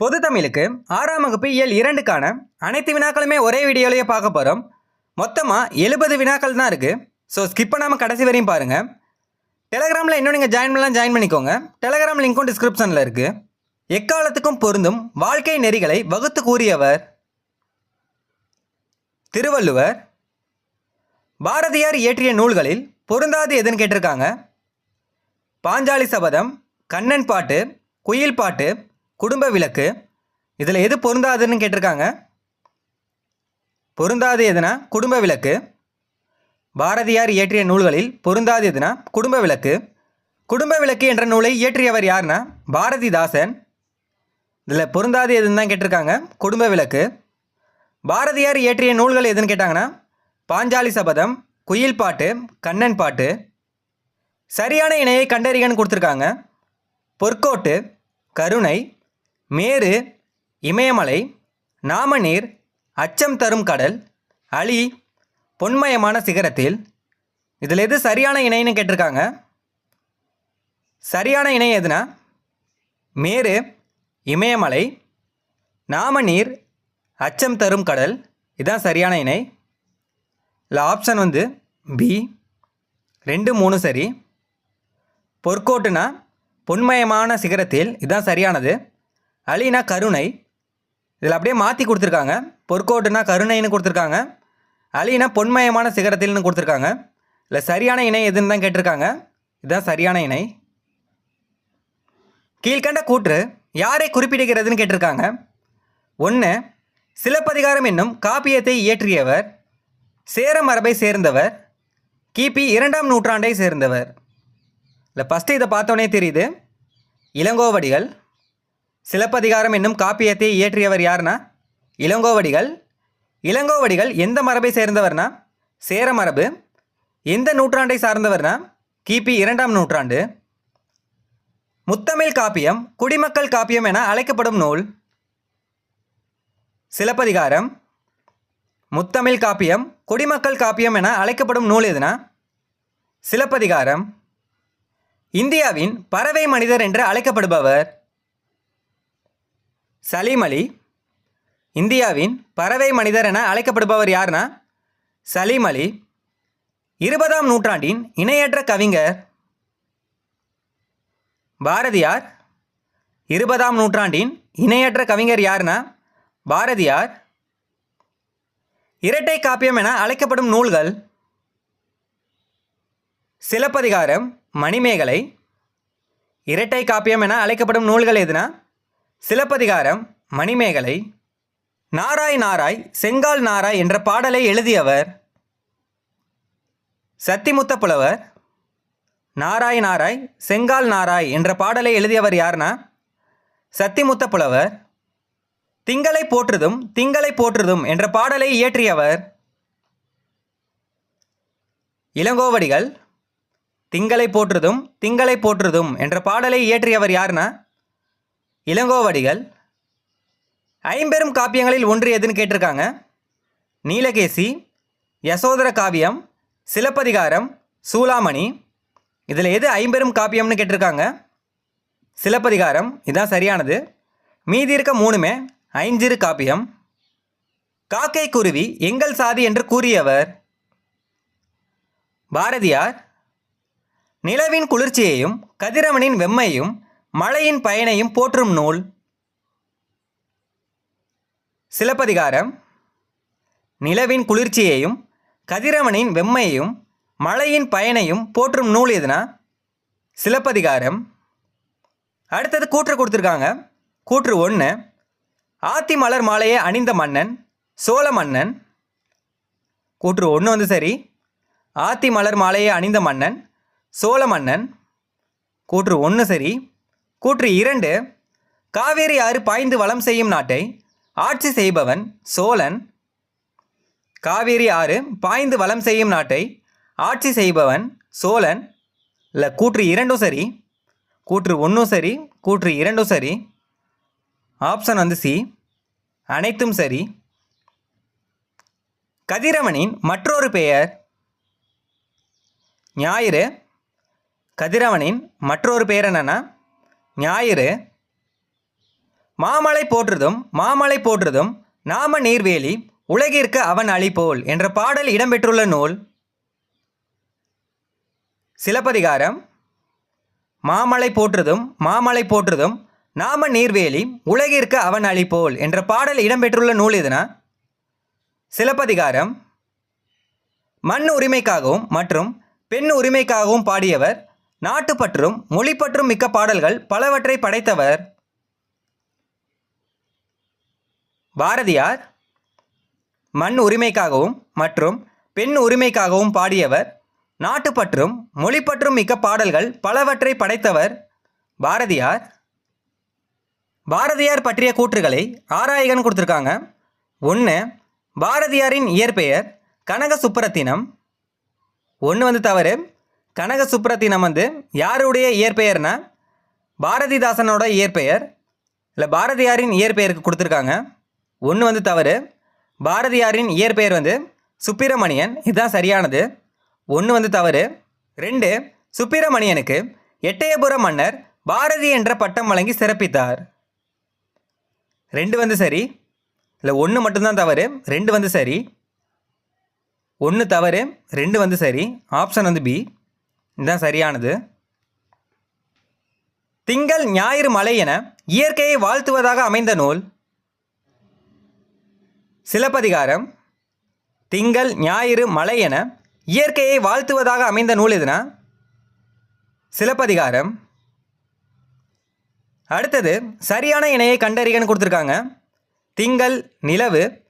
பொது தமிழுக்கு ஆறாம் வகுப்பு இயல் இரண்டுக்கான அனைத்து வினாக்களுமே ஒரே வீடியோலேயே பார்க்க போகிறோம் மொத்தமாக எழுபது வினாக்கள் தான் இருக்குது ஸோ ஸ்கிப் பண்ணாமல் கடைசி வரையும் பாருங்கள் டெலகிராமில் இன்னும் நீங்கள் ஜாயின் பண்ணலாம் ஜாயின் பண்ணிக்கோங்க. டெலகிராம் லிங்க்கும் டிஸ்கிரிப்ஷனில் இருக்குது எக்காலத்துக்கும் பொருந்தும் வாழ்க்கை நெறிகளை வகுத்து கூறியவர் திருவள்ளுவர். பாரதியார் இயற்றிய நூல்களில் பொருந்தாது எதுன்னு கேட்டிருக்காங்க. பாஞ்சாலி சபதம் கண்ணன் பாட்டு குயில் பாட்டு குடும்ப விளக்கு. இதில் எது பொருந்தாதுன்னு கேட்டிருக்காங்க. பொருந்தாது எதுனா குடும்ப விளக்கு. பாரதியார் இயற்றிய நூல்களில் பொருந்தாது எதுனா குடும்ப விளக்கு. குடும்ப விளக்கு என்ற நூலை இயற்றியவர் யாருன்னா பாரதிதாசன். இதில் பொருந்தாது எதுன்னு தான் கேட்டிருக்காங்க. குடும்ப விளக்கு. பாரதியார் இயற்றிய நூல்கள் எதுன்னு கேட்டாங்கன்னா பாஞ்சாலி சபதம் குயில் பாட்டு கண்ணன் பாட்டு. சரியான இணையை கண்டறிகன்னு கொடுத்துருக்காங்க. பொற்கோட்டு கருணை மேரு இமயமலை நாமநீர் அச்சம் தரும் கடல் அலி பொன்மயமான சிகரத்தில். இதில் எது சரியான இணைன்னு கேட்டிருக்காங்க. சரியான இணை எதுனா? மேரு இமயமலை நாமநீர் அச்சம் தரும் கடல். இதுதான் சரியான இணை. இல்லை ஆப்ஷன் வந்து பி ரெண்டு மூணு சரி. பொற்கோட்டுனா பொன்மயமான சிகரத்தில் இதுதான் சரியானது. அலினா கருணை. இதில் அப்படியே மாற்றி கொடுத்துருக்காங்க. பொற்கோட்டுனா கருணைன்னு கொடுத்துருக்காங்க. அலினா பொன்மயமான சிகரத்தில்னு கொடுத்துருக்காங்க. இல்லை சரியான இணை எதுன்னு தான் கேட்டிருக்காங்க. இதுதான் சரியான இணை. கீழ்கண்ட கூற்று யாரை குறிப்பிடுகிறதுன்னு கேட்டிருக்காங்க. ஒன்று சிலப்பதிகாரம் என்னும் காப்பியத்தை இயற்றியவர் சேர மரபை சேர்ந்தவர் கிபி இரண்டாம் நூற்றாண்டை சேர்ந்தவர். இல்லை ஃபஸ்ட்டு இதை பார்த்தோன்னே தெரியுது. இளங்கோவடிகள் சிலப்பதிகாரம் என்னும் காப்பியத்தை இயற்றியவர் யார்னா? இளங்கோவடிகள். இளங்கோவடிகள் எந்த மரபை சேர்ந்தவர்னா? சேர மரபு. எந்த நூற்றாண்டை சார்ந்தவர்னா? கிபி இரண்டாம் நூற்றாண்டு. முத்தமிழ் காப்பியம் குடிமக்கள் காப்பியம் என அழைக்கப்படும் நூல். சிலப்பதிகாரம். முத்தமிழ் காப்பியம் குடிமக்கள் காப்பியம் என அழைக்கப்படும் நூல் எதுனா? சிலப்பதிகாரம். இந்தியாவின் பறவை மனிதர் என்று அழைக்கப்படுபவர். சலீம் அலி இந்தியாவின் பறவை மனிதர் என அழைக்கப்படுபவர் யார்னா சலீம் அலி இருபதாம் நூற்றாண்டின் இணையற்ற கவிஞர் பாரதியார் இருபதாம் நூற்றாண்டின் இணையற்ற கவிஞர் யார்னா பாரதியார். இரட்டை காப்பியம் என அழைக்கப்படும் நூல்கள் சிலப்பதிகாரம் மணிமேகலை இரட்டை காப்பியம் என அழைக்கப்படும் நூல்கள் எதுனா? சிலப்பதிகாரம் மணிமேகலை நாராய் நாராய் செங்கால் நாராய் என்ற பாடலை எழுதியவர் சத்திமுத்த புலவர் நாராய் நாராய் செங்கால் நாராய் என்ற பாடலை எழுதியவர் யார்னா? சத்திமுத்த புலவர். திங்களை போற்றுதும் திங்களை போற்றுதும் என்ற பாடலை இயற்றியவர் இளங்கோவடிகள். திங்களை போற்றுதும் திங்களை போற்றுதும் என்ற பாடலை இயற்றியவர் யார்னா? இளங்கோவடிகள் ஐம்பெரும் காப்பியங்களில் ஒன்று எதுன்னு கேட்டிருக்காங்க. நீலகேசி யசோதர காவியம் சிலப்பதிகாரம் சூலாமணி. இதில் எது ஐம்பெரும் காப்பியம்னு கேட்டிருக்காங்க? சிலப்பதிகாரம் இதான் சரியானது. மீதி இருக்க மூணுமே ஐஞ்சிறு காப்பியம். காக்கை குருவி எங்கள் சாதி என்று கூறியவர். பாரதியார் நிலவின் குளிர்ச்சியையும் கதிரவனின் வெம்மையும் மழையின் பயனையும் போற்றும் நூல். சிலப்பதிகாரம். நிலவின் குளிர்ச்சியையும் கதிரவனின் வெம்மையையும் மழையின் பயனையும் போற்றும் நூல் எதுனா? சிலப்பதிகாரம். அடுத்தது கூற்று கொடுத்துருக்காங்க. கூற்று ஒன்று ஆத்தி மலர் மாலையை அணிந்த மன்னன் சோழ மன்னன். கூற்று ஒன்று வந்து சரி. ஆத்தி மலர் மாலையை அணிந்த மன்னன் சோழ மன்னன். கூற்று ஒன்று சரி. கூற்று இரண்டு காவேரி ஆறு பாய்ந்து வளம் செய்யும் நாட்டை ஆட்சி செய்பவன் சோழன். காவேரி ஆறு பாய்ந்து வளம் செய்யும் நாட்டை ஆட்சி செய்பவன் சோழன். இல்லை கூற்று இரண்டும் சரி கூற்று ஒன்றும் சரி கூற்று இரண்டும் சரி ஆப்ஷன் வந்து சி அனைத்தும் சரி. கதிரவனின் மற்றொரு பெயர் ஞாயிறு. கதிரவனின் மற்றொரு பெயர் என்னன்னா ஞாயிறு மாமலை போற்றுதும் மாமலை போற்றுதும் நாம நீர்வேலி உலகிற்கு அவன் அழிப்போல் என்ற பாடல் இடம்பெற்றுள்ள நூல். சிலப்பதிகாரம் மாமலை போற்றுதும் மாமலை போற்றுதும் நாம நீர்வேலி உலகிற்கு அவன் அழிப்போல் என்ற பாடல் இடம்பெற்றுள்ள நூல் எதுனா? சிலப்பதிகாரம் மண் உரிமைக்காகவும் மற்றும் பெண் உரிமைக்காகவும் பாடியவர் நாட்டுப்பற்றும் மொழிப்பற்றும் மிக்க பாடல்கள் பலவற்றை படைத்தவர் பாரதியார். மண் உரிமைக்காகவும் மற்றும் பெண் உரிமைக்காகவும் பாடியவர். நாட்டுப்பற்றும் மொழிப்பற்றும் மிக்க பாடல்கள் பலவற்றை படைத்தவர் பாரதியார். பாரதியார் பற்றிய கூற்றுகளை ஆராயகன் கொடுத்துருக்காங்க. ஒன்று பாரதியாரின் இயற்பெயர் கனக சுப்பரத்தினம் ஒன்று வந்து தவறு. கனக சுப்ரத்தினம் வந்து யாருடைய இயற்பெயர்னா பாரதிதாசனோட இயற்பெயர் இல்லை பாரதியாரின் இயற்பெயருக்கு கொடுத்துருக்காங்க. ஒன்று வந்து தவறு. பாரதியாரின் இயற்பெயர் வந்து சுப்பிரமணியன். இதுதான் சரியானது. ஒன்று வந்து தவறு. ரெண்டு சுப்பிரமணியனுக்கு எட்டயபுர மன்னர் பாரதி என்ற பட்டம் வழங்கி சிறப்பித்தார். ரெண்டு வந்து சரி. இல்லை ஒன்று மட்டும்தான் தவறு. ரெண்டு வந்து சரி. ஒன்று தவறு. ரெண்டு வந்து சரி. ஆப்ஷன் வந்து பி. இதுதான் சரியானது. திங்கள் ஞாயிறு மலை என இயற்கையை வாழ்த்துவதாக அமைந்த நூல். சிலப்பதிகாரம். திங்கள் ஞாயிறு மலை என இயற்கையை வாழ்த்துவதாக அமைந்த நூல் எதுனா? சிலப்பதிகாரம். அடுத்தது சரியான இணையை கண்டறிகன்னு கொடுத்துருக்காங்க. திங்கள் நிலவு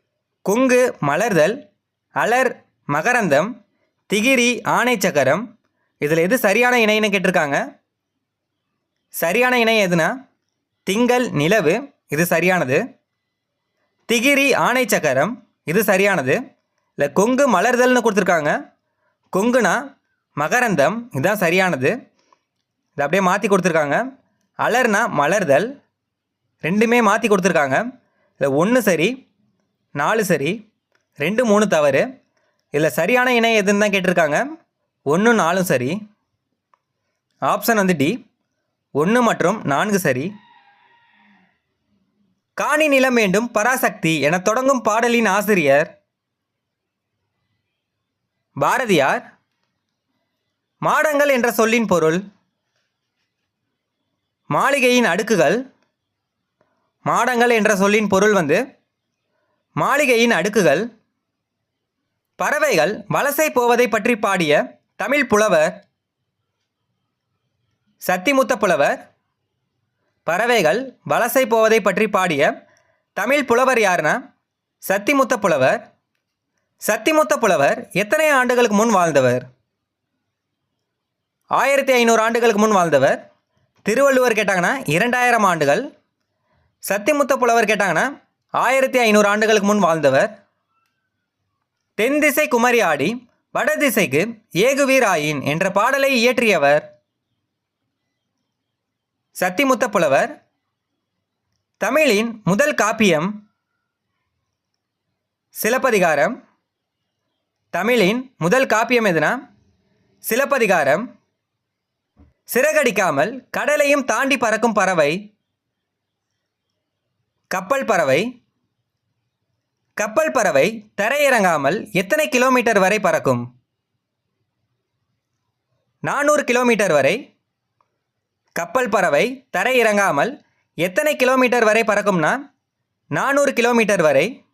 கொங்கு மலர்தல் அலர் மகரந்தம் திகிரி ஆணை சக்கரம் இதில் எது சரியான இணைன்னு கேட்டிருக்காங்க. சரியான இணை எதுனா? திங்கள் நிலவு இது சரியானது. திகிரி ஆணை சக்கரம் இது சரியானது. இல்லை கொங்கு மலர்தல்னு கொடுத்துருக்காங்க. கொங்குனா மகரந்தம் இதுதான் சரியானது. இதை அப்படியே மாற்றி கொடுத்துருக்காங்க. அலர்னா மலர்தல் ரெண்டுமே மாற்றி கொடுத்துருக்காங்க. இதில் ஒன்று சரி நாலு சரி ரெண்டு மூணு தவறு. இதில் சரியான இணை எதுன்னு தான் கேட்டிருக்காங்க. ஒன்று நாலும் சரி. ஆப்ஷன் வந்து டி. ஒன்று மற்றும் நான்கு சரி. காணி நிலம் வேண்டும் பராசக்தி என தொடங்கும் பாடலின் ஆசிரியர் பாரதியார். மாடங்கள் என்ற சொல்லின் பொருள். மாளிகையின் அடுக்குகள். மாடங்கள் என்ற சொல்லின் பொருள் வந்து மாளிகையின் அடுக்குகள். பறவைகள் வலசை போவதை பற்றி பாடிய தமிழ் புலவர் சத்திமுத்த புலவர் பறவைகள் வலசை போவதை பற்றி பாடிய தமிழ் புலவர் யாருன்னா சத்திமுத்த புலவர். சத்திமுத்த புலவர் எத்தனை ஆண்டுகளுக்கு முன் வாழ்ந்தவர்? ஆயிரத்தி ஐநூறு ஆண்டுகளுக்கு முன் வாழ்ந்தவர். திருவள்ளுவர் கேட்டாங்கன்னா இரண்டாயிரம் ஆண்டுகள். சத்திமுத்த புலவர் கேட்டாங்கன்னா ஆயிரத்தி ஐநூறு ஆண்டுகளுக்கு முன் வாழ்ந்தவர். தென் திசை குமரி ஆடி வடதிசைக்கு ஏகுவீராயின் என்ற பாடலை இயற்றியவர் சத்திமுத்த புலவர் தமிழின் முதல் காப்பியம் சிலப்பதிகாரம். தமிழின் முதல் காப்பியம் எதுனா? சிலப்பதிகாரம். சிறகடிக்காமல் கடலையும் தாண்டி பறக்கும் பறவை. கப்பல் பறவை. கப்பல் பறவை தரையிறங்காமல் எத்தனை கிலோமீட்டர் வரை பறக்கும்? நானூறு கிலோமீட்டர் வரை. கப்பல் பறவை தரையிறங்காமல் எத்தனை கிலோமீட்டர் வரை பறக்கும்னா? நானூறு கிலோமீட்டர் வரை.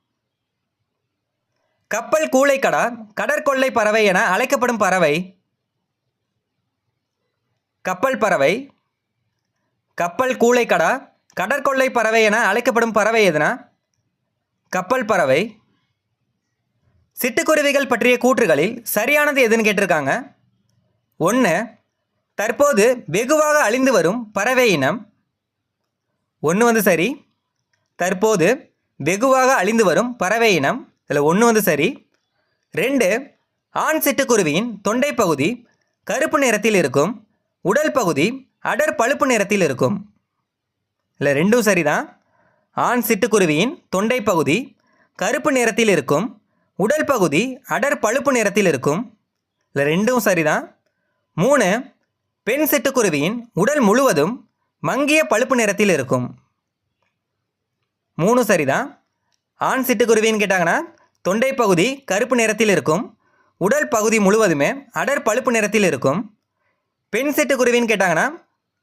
கப்பல் கூளைக்கடா கடற்கொள்ளை பறவை என அழைக்கப்படும் பறவை. கப்பல் பறவை. கப்பல் கூளைக்கடா கடற்கொள்ளை பறவை என அழைக்கப்படும் பறவை எதுனா? கப்பல் பறவை. சிட்டுக்குருவிகள் பற்றிய கூற்றுகளில் சரியானது எதுன்னு கேட்டிருக்காங்க. ஒன்று தற்போது வெகுவாக அழிந்து வரும் பறவை இனம். ஒன்று வந்து சரி தற்போது வெகுவாக அழிந்து வரும் பறவை இனம். இதில் ஒன்று வந்து சரி. ரெண்டு ஆண் சிட்டுக்குருவியின் தொண்டை பகுதி கருப்பு நிறத்தில் இருக்கும் உடல் பகுதி அடர் பழுப்பு நிறத்தில் இருக்கும். இல்லை ரெண்டும் சரிதான். ஆண் சிட்டுக்குருவியின் தொண்டை பகுதி கருப்பு நிறத்தில் இருக்கும் உடல் பகுதி அடர் பழுப்பு நிறத்தில் இருக்கும். இல்லை ரெண்டும் சரிதான். மூணு பெண் சிட்டுக்குருவியின் உடல் முழுவதும் மங்கிய பழுப்பு நிறத்தில் இருக்கும். மூணு சரிதான். ஆண் சிட்டுக்குருவின்னு கேட்டாங்கன்னா தொண்டை பகுதி கருப்பு நிறத்தில் இருக்கும் உடல் பகுதி முழுவதுமே அடர் பழுப்பு நிறத்தில் இருக்கும். பெண் சிட்டுக்குருவின்னு கேட்டாங்கன்னா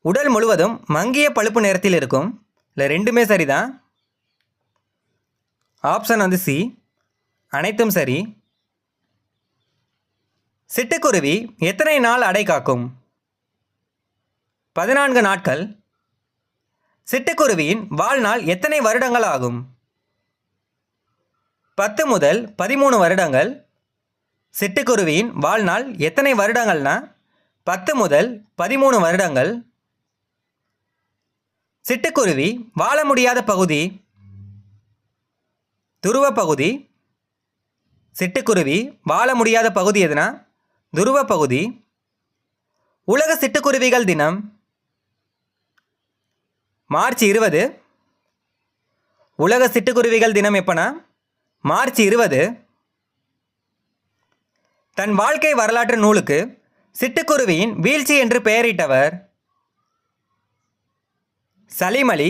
உடல் முழுவதும் மங்கிய பழுப்பு நிறத்தில் இருக்கும். இல்லை ரெண்டுமே சரிதான். ஆப்ஷன் வந்து சி அனைத்தும் சரி. சிட்டுக்குருவி எத்தனை நாள் அடை காக்கும்? பதினான்கு நாட்கள். சிட்டுக்குருவியின் வாழ்நாள் எத்தனை வருடங்கள் ஆகும்? பத்து முதல் பதிமூணு வருடங்கள். சிட்டுக்குருவியின் வாழ்நாள் எத்தனை வருடங்கள்னா? பத்து முதல் பதிமூணு வருடங்கள். சிட்டுக்குருவி வாழ முடியாத பகுதி துருவ பகுதி சிட்டுக்குருவி வாழ முடியாத பகுதி எதுனா? துருவ பகுதி. உலக சிட்டுக்குருவிகள் தினம் மார்ச் இருபது. உலக சிட்டுக்குருவிகள் தினம் எப்பனா? மார்ச் இருபது. தன் வாழ்க்கை வரலாற்று நூலுக்கு சிட்டுக்குருவியின் வீழ்ச்சி என்று பெயரிட்டவர் சலீம் அலி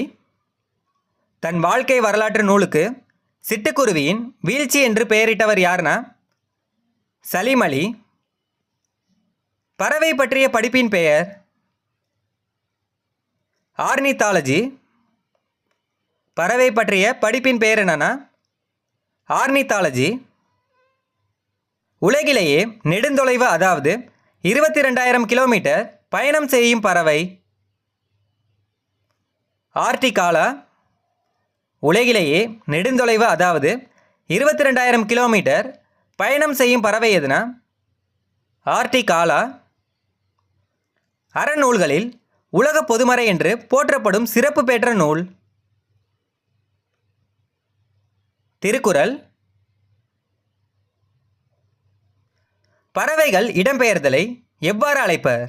தன் வாழ்க்கை வரலாற்று நூலுக்கு சிட்டுக்குருவியின் வீழ்ச்சி என்று பெயரிட்டவர் யார்னா? சலீம் அலி பறவை பற்றிய படிப்பின் பெயர் ஆர்னித்தாலஜி பறவை பற்றிய படிப்பின் பெயர் என்னன்னா? ஆர்னித்தாலஜி உலகிலேயே நெடுந்தொலைவு அதாவது இருபத்தி ரெண்டாயிரம் கிலோமீட்டர் பயணம் செய்யும் பறவை. ஆர்டிகாலா உலகிலேயே நெடுந்தொலைவு அதாவது இருபத்தி ரெண்டாயிரம் கிலோமீட்டர் பயணம் செய்யும் பறவை எதுனா? ஆர்டிகாலா அறநூல்களில் உலக பொதுமறை என்று போற்றப்படும் சிறப்பு பெற்ற நூல். திருக்குறள். பறவைகள் இடம்பெயர்தலை எவ்வாறு அழைப்பர்?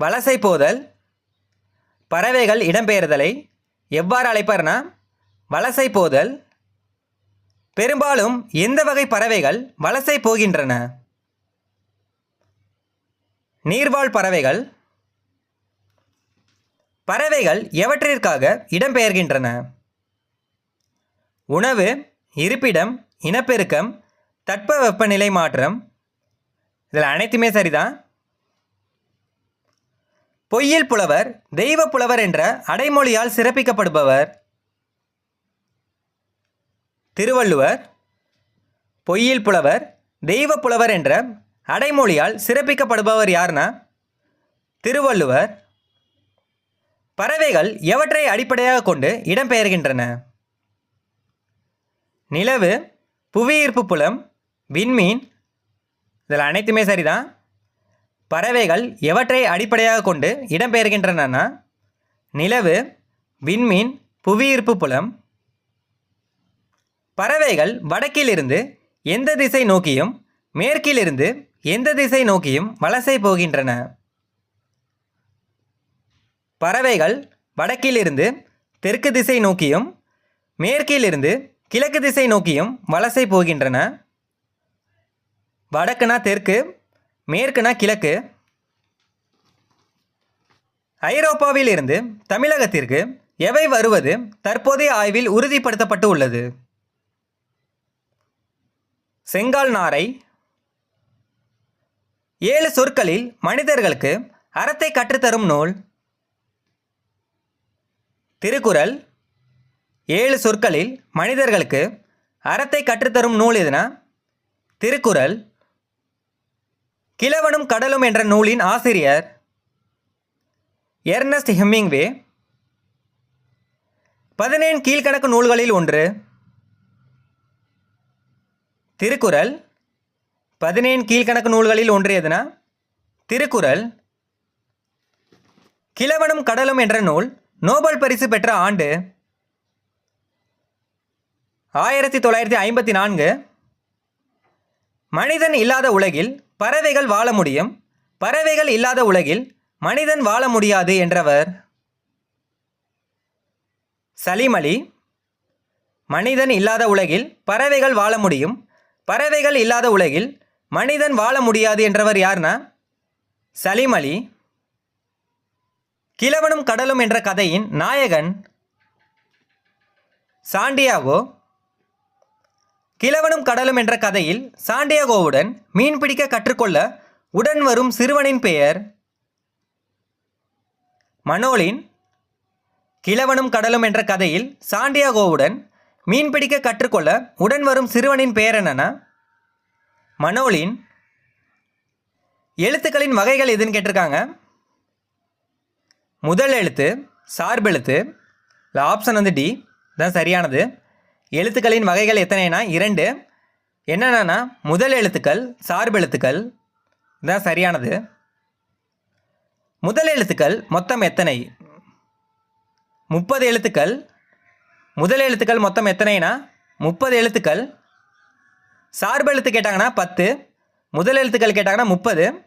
வலசை போதல். பறவைகள் இடம்பெயர்தலை எவ்வாறு அழைப்பர்னா? வலசை போதல். பெரும்பாலும் எந்த வகை பறவைகள் வலசை போகின்றன? நீர்வாழ் பறவைகள். பறவைகள் எவற்றிற்காக இடம்பெயர்கின்றன? உணவு இருப்பிடம் இனப்பெருக்கம் தட்பவெப்பநிலை மாற்றம். இதில் அனைத்துமே சரிதான். பொய்யில் புலவர் தெய்வ புலவர் என்ற அடைமொழியால் சிறப்பிக்கப்படுபவர். திருவள்ளுவர் பொய்யில் புலவர் தெய்வ புலவர் என்ற அடைமொழியால் சிறப்பிக்கப்படுபவர் யாருன்னா திருவள்ளுவர். பறவைகள் எவற்றை அடிப்படையாக கொண்டு இடம்பெயர்கின்றன? நிலவு புவியீர்ப்பு புலம் விண்மீன் இதில் அனைத்துமே சரிதான். பறவைகள் எவற்றை அடிப்படையாக கொண்டு இடம்பெயர்கின்றன நிலவு விண்மீன் புவியீர்ப்பு புலம். பறவைகள் வடக்கிலிருந்து எந்த திசை நோக்கியும் மேற்கிலிருந்து எந்த திசை நோக்கியும் வலசை போகின்றன. பறவைகள் வடக்கிலிருந்து தெற்கு திசை நோக்கியும் மேற்கிலிருந்து கிழக்கு திசை நோக்கியும் வலசை போகின்றன. வடக்குனா தெற்கு மேற்குனா கிழக்கு. ஐரோப்பாவில் இருந்து தமிழகத்திற்கு எவை வருவது தற்போதைய ஆய்வில் உறுதிப்படுத்தப்பட்டு உள்ளது செங்கால் நாரை. ஏழு சொற்களில் மனிதர்களுக்கு அறத்தை கற்றுத்தரும் நூல். திருக்குறள். ஏழு சொற்களில் மனிதர்களுக்கு அறத்தை கற்றுத்தரும் நூல் எதுனா? திருக்குறள். கிழவனும் கடலும் என்ற நூலின் ஆசிரியர் எர்னஸ்ட் ஹெம்மிங்வே பதினேழு கீழ்கணக்கு நூல்களில் ஒன்று. திருக்குறள் பதினேழு கீழ்கணக்கு நூல்களில் ஒன்று எதுனா? திருக்குறள் கிழவனும் கடலும் என்ற நூல் நோபல் பரிசு பெற்ற ஆண்டு ஆயிரத்தி தொள்ளாயிரத்தி ஐம்பத்தி நான்கு. மனிதன் இல்லாத உலகில் பறவைகள் வாழ முடியும். பறவைகள் இல்லாத உலகில் மனிதன் வாழ முடியாது என்றவர் சலீம் அலி. மனிதன் இல்லாத உலகில் பறவைகள் வாழ முடியும். பறவைகள் இல்லாத உலகில் மனிதன் வாழ முடியாது என்றவர் யார்னா? சலீம் அலி. கிழவனும் கடலும் என்ற கதையின் நாயகன் சாண்டியாகோ. கிழவனும் கடலும் என்ற கதையில் சாண்டியாகோவுடன் மீன்பிடிக்க கற்றுக்கொள்ள உடன் வரும் சிறுவனின் பெயர் மனோலின். கிழவனும் கடலும் என்ற கதையில் சாண்டியாகோவுடன் மீன்பிடிக்க கற்றுக்கொள்ள உடன் வரும் சிறுவனின் பெயர் என்னன்னா மனோலின். எழுத்துக்களின் வகைகள் எதுன்னு கேட்டிருக்காங்க. முதல் எழுத்து சார்பெழுத்து இல்லை ஆப்ஷன் வந்து டி தான் சரியானது. எழுத்துக்களின் வகைகள் எத்தனைனா? இரண்டு. என்னென்னா முதல் எழுத்துக்கள் சார்பெழுத்துக்கள் தான் சரியானது. முதல் எழுத்துக்கள் மொத்தம் எத்தனை? முப்பது எழுத்துக்கள். முதல் எழுத்துக்கள் மொத்தம் எத்தனைனா? முப்பது எழுத்துக்கள். சார்பு எழுத்து கேட்டாங்கன்னா பத்து. முதல் எழுத்துக்கள் கேட்டாங்கன்னா முப்பது.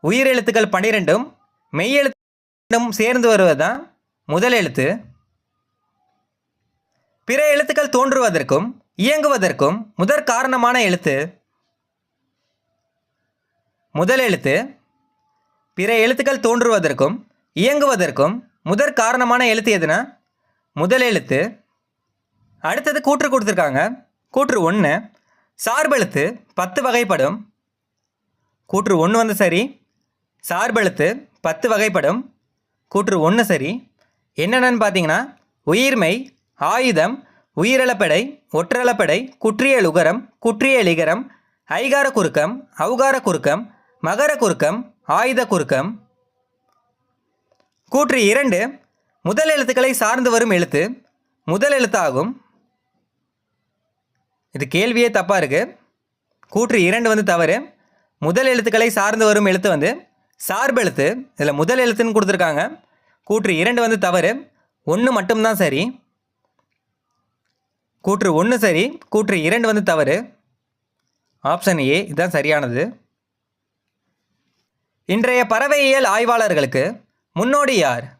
உயிர் எழுத்துக்கள் பன்னிரெண்டும். மெய் எழுத்தும் சேர்ந்து வருவது தான் முதல் எழுத்து. பிற எழுத்துக்கள் தோன்றுவதற்கும் இயங்குவதற்கும் முதற் காரணமான எழுத்து முதல் எழுத்து பிற எழுத்துக்கள் தோன்றுவதற்கும் இயங்குவதற்கும் முதற் காரணமான எழுத்து எதுனா? முதல் எழுத்து அடுத்தது கூற்று கொடுத்துருக்காங்க. கூற்று ஒன்று சார்பெழுத்து பத்து வகைப்படும். கூற்று ஒன்று வந்து சரி சார்பெழுத்து பத்து வகைப்படும். கூற்று ஒன்று சரி என்னென்னு பார்த்தீங்கன்னா உயிர்மை ஆயுதம் உயிரளப்படை ஒற்றளப்படை குற்றியல் உகரம் குற்றியல் இகரம் ஐகார குறுக்கம் அவுகார குறுக்கம் மகர குறுக்கம் ஆயுத குறுக்கம். கூற்று இரண்டு முதல் எழுத்துக்களை சார்ந்து வரும் எழுத்து முதல் எழுத்தாகும். இது கேள்வியே தப்பாக இருக்குது கூற்று இரண்டு வந்து தவறு. முதல் எழுத்துக்களை சார்ந்து வரும் எழுத்து வந்து சார்பு எழுத்து இதில் முதல் எழுத்துன்னு கொடுத்துருக்காங்க. கூற்று இரண்டு வந்து தவறு. ஒன்று மட்டும்தான் சரி. கூற்று ஒன்று சரி கூற்று இரண்டு வந்து தவறு. ஆப்ஷன் ஏ இதுதான் சரியானது. இன்றைய பறவையியல் ஆய்வாளர்களுக்கு முன்னோடி யார்?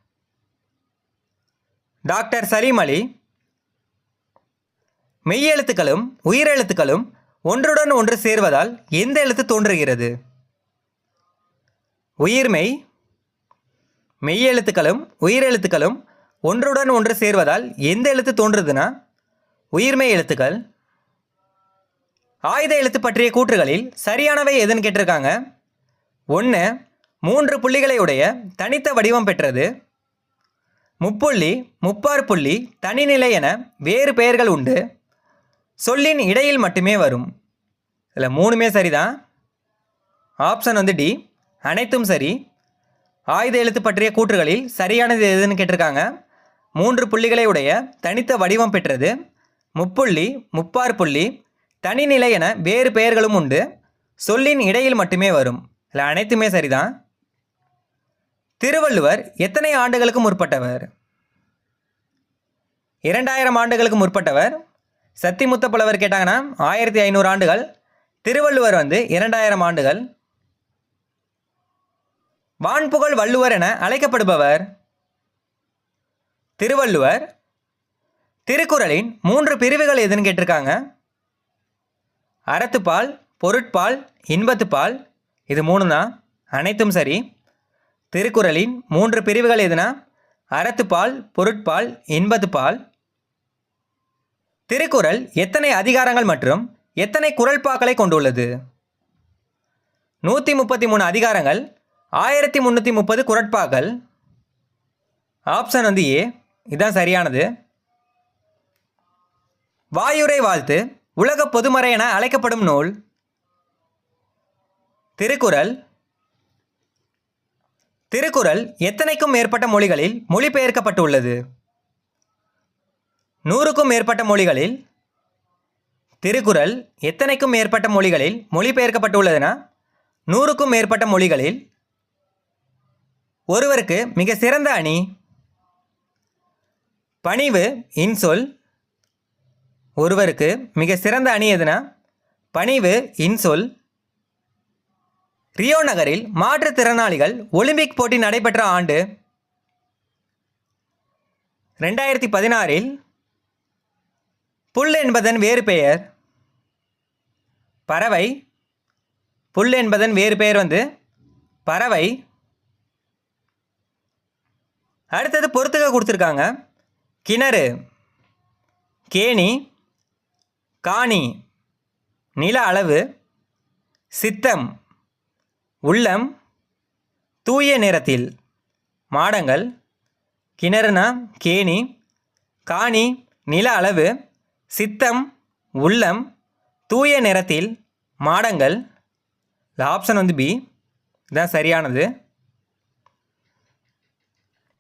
டாக்டர் சலீம் அலி. மெய்யெழுத்துக்களும் உயிரெழுத்துக்களும் ஒன்றுடன் ஒன்று சேர்வதால் எந்த எழுத்து தோன்றுகிறது? உயிர்மெய் மெய்யெழுத்துக்களும் உயிரெழுத்துக்களும் ஒன்றுடன் ஒன்று சேர்வதால் எந்த எழுத்து தோன்றுதுன்னா உயிர்மெய் எழுத்துக்கள். ஆயுத எழுத்து பற்றிய கூற்றுகளில் சரியானவை எதுன்னு கேட்டிருக்காங்க. ஒன்று மூன்று புள்ளிகளை உடைய தனித்த வடிவம் பெற்றது. முப்புள்ளி முப்பார் புள்ளி தனிநிலை என வேறு பெயர்கள் உண்டு. சொல்லின் இடையில் மட்டுமே வரும். இதில் மூணுமே சரிதான். ஆப்ஷன் வந்து டி அனைத்தும் சரி. ஆயுத எழுத்து பற்றிய கூற்றுகளில் சரியானது எதுன்னு கேட்டிருக்காங்க. மூன்று புள்ளிகளை உடைய தனித்த வடிவம் பெற்றது. முப்புள்ளி முப்பாறு புள்ளி தனிநிலை என வேறு பெயர்களும் உண்டு. சொல்லின் இடையில் மட்டுமே வரும். இல்லை அனைத்துமே சரிதான். திருவள்ளுவர் எத்தனை ஆண்டுகளுக்கு முற்பட்டவர்? இரண்டாயிரம் ஆண்டுகளுக்கு முற்பட்டவர். சத்திமுத்த புலவர் கேட்டாங்கன்னா ஆயிரத்தி ஐநூறு ஆண்டுகள். திருவள்ளுவர் வந்து இரண்டாயிரம் ஆண்டுகள். வான்புகழ் வள்ளுவர் என அழைக்கப்படுபவர். திருவள்ளுவர் திருக்குறளின் மூன்று பிரிவுகள் எதுன்னு கேட்டிருக்காங்க. அறத்துப்பால் பொருட்பால் இன்பத்துப்பால் இது மூணு தான் அனைத்தும் சரி. திருக்குறளின் மூன்று பிரிவுகள் எதுனா? அறத்துப்பால் பொருட்பால் இன்பத்துப்பால் திருக்குறள் எத்தனை அதிகாரங்கள் மற்றும் எத்தனை குரல்பாக்களை கொண்டுள்ளது? நூற்றி முப்பத்தி மூணு அதிகாரங்கள் ஆயிரத்தி முந்நூற்றி முப்பது குரட்பாக்கள். ஆப்ஷன் வந்து ஏ. இதுதான் சரியானது. வாயுரை வாழ்த்து உலக பொதுமறை என அழைக்கப்படும் நூல். திருக்குறள். திருக்குறள் எத்தனைக்கும் மேற்பட்ட மொழிகளில் மொழிபெயர்க்கப்பட்டுள்ளது? நூறுக்கும் மேற்பட்ட மொழிகளில் திருக்குறள் எத்தனைக்கும் மேற்பட்ட மொழிகளில் மொழிபெயர்க்கப்பட்டுள்ளதுன்னா நூறுக்கும் மேற்பட்ட மொழிகளில் ஒருவருக்கு மிக சிறந்த அணி. பணிவு இன்சொல் ஒருவருக்கு மிக சிறந்த அணி எதுனா? பணிவு இன்சொல். ரியோ நகரில் மாற்றுத்திறனாளிகள் ஒலிம்பிக் போட்டி நடைபெற்ற ஆண்டு. ரெண்டாயிரத்தி பதினாறில் புல் என்பதன் வேறு பெயர். பறவை. புல் என்பதன் வேறு பெயர் வந்து பறவை. அடுத்தது பொறுத்துக்க கொடுத்துருக்காங்க. கிணறு. கேணி. காணி நில அளவு சித்தம் உள்ளம் தூய நிறத்தில் மாடங்கள் கிணறுனா கேணி காணி நில அளவு சித்தம் உள்ளம் தூய நிறத்தில் மாடங்கள் இந்த ஆப்ஷன் வந்து பி இதான் சரியானது.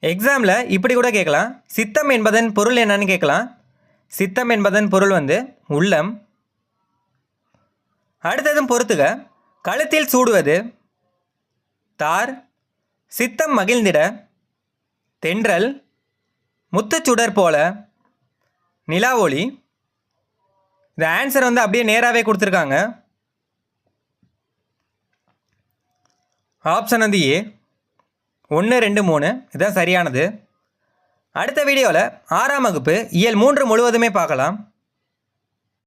எக்ஸாமில் இப்படி கூட கேட்கலாம். சித்தம் என்பதன் பொருள் என்னன்னு கேட்கலாம். சித்தம் என்பதன் பொருள் வந்து உள்ளம். அடுத்ததும் பொறுத்துக. கழுத்தில் சூடுவது. தார். சித்தம் மகிழ்ந்திட. தென்றல். முத்துச்சுடர் போல. நிலா ஒளி இந்த ஆன்சர் வந்து அப்படியே நேராகவே கொடுத்துருக்காங்க. ஆப்ஷன் வந்து ஏ ஒன்று ரெண்டு மூணு. இதுதான் சரியானது. அடுத்த வீடியோவில் ஆறாம் வகுப்பு இயல் மூன்று முழுவதுமே பார்க்கலாம்.